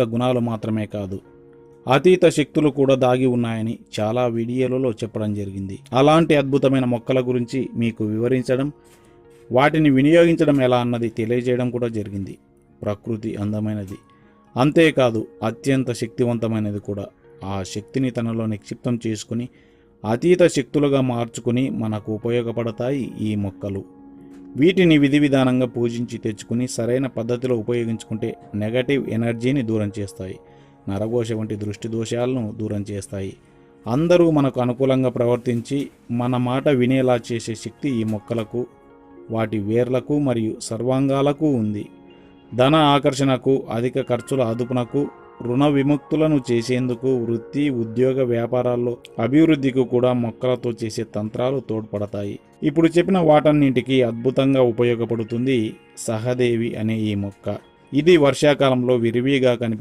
గుణాలు మాత్రమే కాదు. అతీత శక్తులు కూడా దాగి ఉన్నాయని చాలా వీడియోలలో చెప్పడం జరిగింది. అలాంటి అద్భుతమైన మొక్కల గురించి మీకు వివరించడం వాటిని వినియోగించడం ఎలా అన్నది తెలియజేయడం కూడా జరిగింది. ప్రకృతి అందమైనది. అంతేకాదు అత్యంత శక్తివంతమైనది కూడా. ఆ శక్తిని తనలో నిక్షిప్తం చేసుకుని అతీత శక్తులుగా మార్చుకుని మనకు ఉపయోగపడతాయి ఈ మొక్కలు. వీటిని విధి విధానంగా పూజించి తెచ్చుకుని సరైన పద్ధతిలో ఉపయోగించుకుంటే నెగటివ్ ఎనర్జీని దూరం చేస్తాయి. నరఘోష వంటి దృష్టి దోషాలను దూరం చేస్తాయి. అందరూ మనకు అనుకూలంగా ప్రవర్తించి మన మాట వినేలా చేసే శక్తి ఈ మొక్కలకు వాటి వేర్లకు మరియు సర్వాంగాలకు ఉంది. ధన ఆకర్షణకు అధిక ఖర్చుల అదుపునకు రుణ విముక్తులను చేసేందుకు వృత్తి ఉద్యోగ వ్యాపారాల్లో అభివృద్ధికి కూడా మొక్కలతో చేసే తంత్రాలు తోడ్పడతాయి. ఇప్పుడు చెప్పిన వాటన్నింటికి అద్భుతంగా ఉపయోగపడుతుంది సహదేవి అనే ఈ మొక్క. ఇది వర్షాకాలంలో విరివిగా కనిపిస్తుంది.